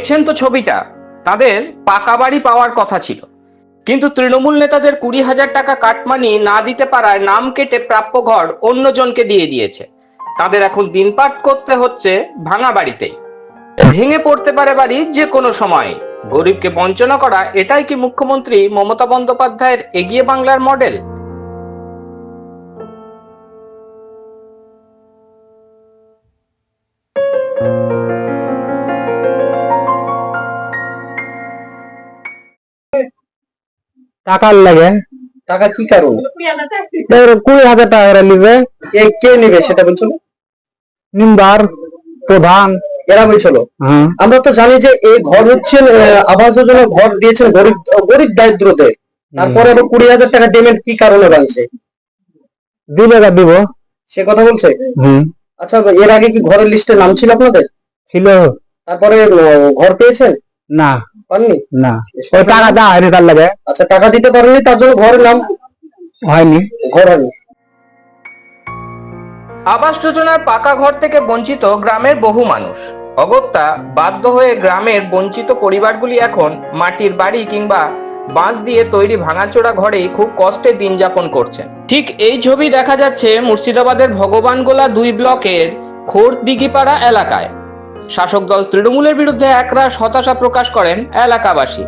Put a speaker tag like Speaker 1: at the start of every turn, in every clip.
Speaker 1: দেখছেন তো ছবিটা? তাদের পাকা বাড়ি পাওয়ার কথা ছিল। কিন্তু তৃণমূল নেতাদের কুড়ি হাজার টাকা কাটমানি না দিতে পারায় নাম কেটে প্রাপ্য ঘর অন্যজনকে দিয়ে দিয়েছে। তাদের এখন দিন দিনপাট করতে হচ্ছে ভাঙা বাড়িতেই। ভেঙে পড়তে পারে বাড়ি যে কোনো সময়। গরিবকে বঞ্চনা করা, এটাই কি মুখ্যমন্ত্রী মমতা বন্দ্যোপাধ্যায়ের এগিয়ে বাংলার মডেল?
Speaker 2: টাকার লাগে।
Speaker 3: টাকা কি কারণে?
Speaker 2: কুড়ি হাজার টাকা করে নিবে।
Speaker 3: কে নেবে সেটা বলছিল
Speaker 2: মেম্বার প্রধান।
Speaker 3: এরা বলছিল।
Speaker 2: হ্যাঁ।
Speaker 3: আমরা তো জানি যে এই ঘর হচ্ছে আবাস যোজনা ঘর দিয়েছেন গরিব গরিব দারিদ্রতে। তারপরে আবার কুড়ি হাজার টাকা পেমেন্ট কি কারণে বানছে
Speaker 2: দিবে বা দিব?
Speaker 3: সে কথা বলছে? আচ্ছা এর আগে কি ঘরের লিস্টে নাম ছিল আপনাদের?
Speaker 2: ছিল।
Speaker 3: তারপরে ঘর পেয়েছেন?
Speaker 2: না।
Speaker 3: পাননি?
Speaker 2: না। ওই টাকা দেওয়া হয়নি তার লাগে।
Speaker 3: আচ্ছা টাকা দিতে পারেননি তার জন্য ঘরের নাম?
Speaker 2: হয়নি।
Speaker 3: ঘর হয়নি।
Speaker 1: আবাস যোজনার পাকা ঘর থেকে বঞ্চিত গ্রামের বহু মানুষ। অগত্যা বাধ্য হয়ে গ্রামের বঞ্চিত পরিবারগুলি এখন মাটির বাড়ি কিংবা বাঁশ দিয়ে তৈরি ভাঙাচোরা ঘরেই খুব কষ্টে দিন যাপন করছেন। ঠিক এই ছবি দেখা যাচ্ছে মুর্শিদাবাদের ভগবানগোলা দুই ব্লকের খোর দিঘিপাড়া এলাকায়। শাসক দল তৃণমূলের বিরুদ্ধে একরাশ হতাশা প্রকাশ করেন এলাকাবাসী।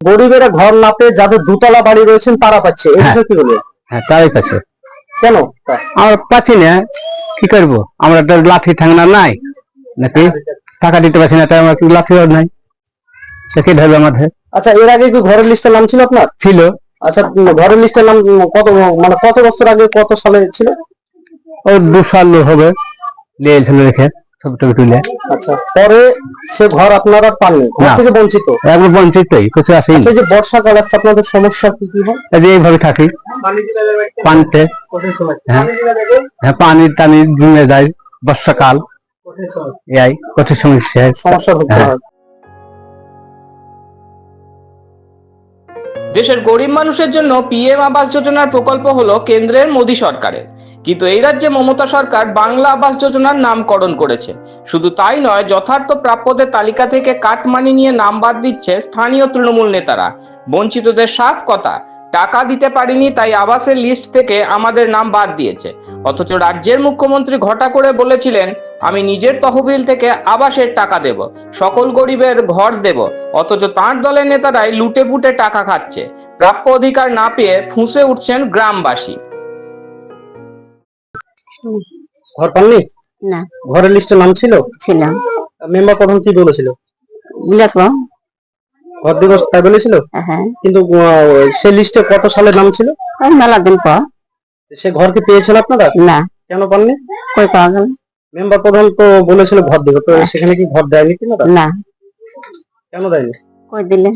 Speaker 3: গরিবেরা ঘর না পেয়ে যাদের দুতলা বাড়ি রয়েছেন তারা পাচ্ছে। এই
Speaker 2: হ্যাঁ।
Speaker 3: বিষয়ে কি বলবেন?
Speaker 2: হ্যাঁ তারই কাছে
Speaker 3: কেন?
Speaker 2: আমরা পাচ্ছি না। কি করব? আমরা তো লাঠি ঠাঙ্গনা নাই। নাকি? টাকা দিতে পারছি না তাই আমার লাঠি নাই? সে কি ধরবে আমাদের?
Speaker 3: আচ্ছা এর আগে কি ঘরের লিস্টে নাম ছিল আপনার?
Speaker 2: ছিল।
Speaker 3: আচ্ছা ঘরের লিস্টের নাম কত মানে কত বছর আগে কত সালে ছিল?
Speaker 2: ও দু সাল হবে। লিয়েছিল রেখে ছবি টবি তুলে।
Speaker 3: আচ্ছা পরে সে ঘর আপনারা পাননি ঘর থেকে বঞ্চিত?
Speaker 2: একবার বঞ্চিতই কিছু আসেনি।
Speaker 3: আচ্ছা এই যে বর্ষাকাল আসছে আপনাদের সমস্যা কি কি হয়?
Speaker 2: এই যে এইভাবে থাকি। পানিতে। হ্যাঁ। হ্যাঁ পানি টানি দিনে যায় বর্ষাকাল। এই কঠিন সমস্যা
Speaker 3: সমস্যা
Speaker 1: দেশের গরিব মানুষের জন্য পিএম আবাস যোজনার প্রকল্প হলো কেন্দ্রের মোদী সরকারের। কিন্তু এই রাজ্যে মমতা সরকার বাংলা আবাস যোজনার নামকরণ করেছে। শুধু তাই নয়, যথার্থ প্রাপ্যদের তালিকা থেকে কাটমানি নিয়ে নাম বাদ দিচ্ছে স্থানীয় তৃণমূল নেতারা। বঞ্চিতদের সাফ কথা টাকা দিতে পারিনি তাই আবাসের লিস্ট থেকে আমাদের নাম বাদ দিয়েছে। অথচ রাজ্যের মুখ্যমন্ত্রী ঘটা করে বলেছিলেন আমি নিজের তহবিল থেকে আবাসের টাকা দেব সকল গরিবের ঘর দেব অথচ তাঁর দলের নেতারাই লুটে পুটে টাকা খাচ্ছে। প্রাপ্য অধিকার না পেয়ে ফুঁসে উঠছেন গ্রামবাসী।
Speaker 3: ঘর পাননি?
Speaker 4: না।
Speaker 3: ঘরের লিস্টে নাম ছিল?
Speaker 4: ছিলাম।
Speaker 3: মেম্বার প্রথম কি বলেছিল?
Speaker 4: বুঝলাম
Speaker 3: তাই বলেছিল?
Speaker 4: হ্যাঁ।
Speaker 3: কিন্তু সে লিস্টে কত সালে নাম ছিল?
Speaker 4: মেলা দিন পর।
Speaker 3: সে ঘর কি পেয়েছেন আপনারা?
Speaker 4: না।
Speaker 3: কেন পাননি?
Speaker 4: কই পাওয়া গেল?
Speaker 3: মেম্বার প্রধান তো বলেছিল ঘর দেবে তো সেখানে কি ঘর দেয়নি কিনা
Speaker 4: না।
Speaker 3: কেন দেয়নি?
Speaker 4: কই দিলে?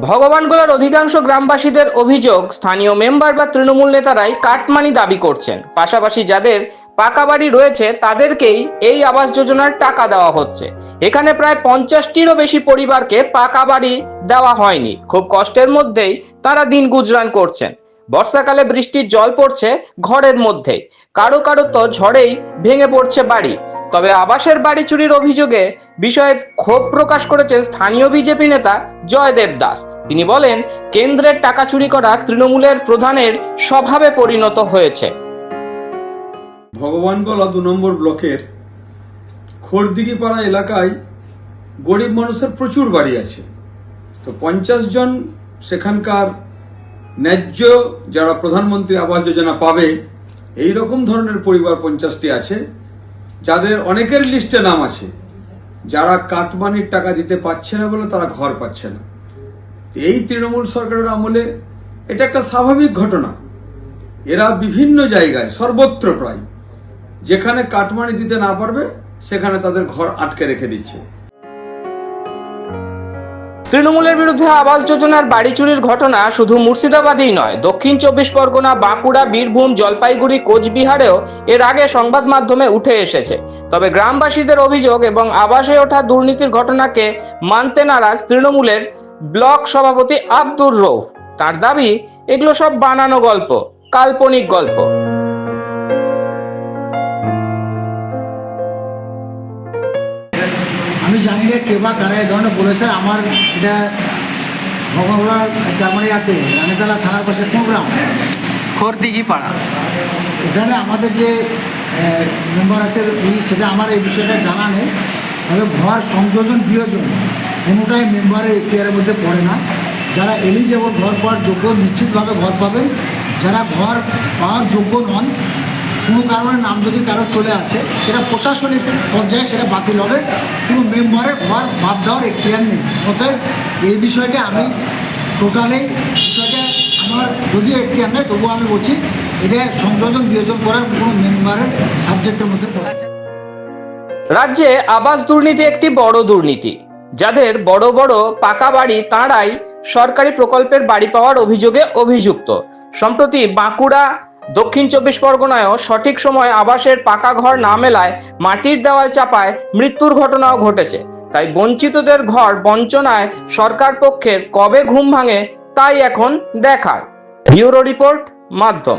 Speaker 1: ভগবানগোলার অধিকাংশ গ্রামবাসীদের অভিযোগ স্থানীয় মেম্বার বা তৃণমূল নেতারাই কাটমানি দাবি করছেন। পাশাপাশি যাদের পাকা বাড়ি রয়েছে, তাদেরকেই এই আবাস যোজনার টাকা দেওয়া হচ্ছে। এখানে প্রায় পঞ্চাশটিরও বেশি পরিবারকে পাকা বাড়ি দেওয়া হয়নি। খুব কষ্টের মধ্যেই তারা দিন গুজরান করছেন। বর্ষাকালে বৃষ্টির জল পড়ছে ঘরের মধ্যেই। কারও কারও তো ঝড়েই ভেঙে পড়ছে বাড়ি। তবে আবাসের বাড়ি চুরির অভিযোগে বিষয়ে ক্ষোভ প্রকাশ করেছেন স্থানীয় বিজেপি নেতা জয়দেব দাস। তিনি বলেন, কেন্দ্রের টাকা চুরি করা তৃণমূলের প্রধানের স্বভাবে পরিণত হয়েছে।
Speaker 5: ভগবানগোলা দু নম্বর ব্লকের খড়দিঘিপাড়া এলাকায় গরিব মানুষের প্রচুর বাড়ি আছে। তো পঞ্চাশ জন সেখানকার ন্যায্য যারা প্রধানমন্ত্রী আবাস যোজনা পাবে, এই রকম ধরনের পরিবার পঞ্চাশটি আছে, যাদের অনেকের লিস্টে নাম আছে। যারা কাটমানির টাকা দিতে পারছে না বলে তারা ঘর পাচ্ছে না। এই তৃণমূল সরকারের আমলে এটা একটা স্বাভাবিক ঘটনা। এরা বিভিন্ন জায়গায়, সর্বত্র প্রায় যেখানে কাটমানি দিতে না পারবে, সেখানে তাদের ঘর আটকে রেখে দিচ্ছে।
Speaker 1: তৃণমূলের বিরুদ্ধে আবাস যোজনার বাড়ি চুরির ঘটনা শুধু মুর্শিদাবাদেই নয়, দক্ষিণ চব্বিশ পরগনা, বাঁকুড়া, বীরভূম, জলপাইগুড়ি, কোচবিহারেও এর আগে সংবাদ মাধ্যমে উঠে এসেছে। তবে গ্রামবাসীদের অভিযোগ এবং আবাসে ওঠা দুর্নীতির ঘটনাকে মানতে নারাজ তৃণমূলের ব্লক সভাপতি আব্দুর রৌফ তার দাবি, এগুলো সব বানানো গল্প, কাল্পনিক গল্প।
Speaker 6: কে বা কারা এই ধরনের বলেছে আমার এটা মানে ইয়াতে রানীতলা থানার পাশে প্রোগ্রাম
Speaker 7: খোরদিঘি পাড়া
Speaker 6: এখানে আমাদের যে মেম্বার আছে উনি সেটা আমার এই বিষয়টা জানা নেই তবে ঘর সংযোজন বিয়োজন কোনোটাই মেম্বারের এখতিয়ারের মধ্যে পড়ে না। যারা এলিজেবল ঘর পাওয়ার যোগ্য নিশ্চিতভাবে ঘর পাবেন যারা ঘর পাওয়ার যোগ্য নন কোনো কারণে নাম যদি কারও চলে আসে সেটা প্রশাসনিক পর্যায়ে সেটা বাতিল হবে। কোনো মেম্বারের ঘর বাদ দেওয়ার এখতিয়ার নেই। অতএব এই বিষয়টা আমি টোটালি বিষয়টা আমার যদিও এখতিয়ার নেই তবুও আমি বলছি এটা সংযোজন বিয়োজন করার কোনো মেম্বারের সাবজেক্টের মধ্যে পড়ে।
Speaker 1: রাজ্যে আবাস দুর্নীতি একটি বড় দুর্নীতি। যাদের বড় বড় পাকা বাড়ি তাঁরাই সরকারি প্রকল্পের বাড়ি পাওয়ার অভিযোগে অভিযুক্ত। সম্প্রতি বাঁকুড়া দক্ষিণ চব্বিশ পরগনায়ও সঠিক সময় আবাসের পাকা ঘর না মেলায় মাটির দেওয়াল চাপায় মৃত্যুর ঘটনাও ঘটেছে। তাই বঞ্চিতদের ঘর বঞ্চনায় সরকার পক্ষের কবে ঘুম ভাঙে তাই এখন দেখার। ব্যুরো রিপোর্ট মাধ্যম।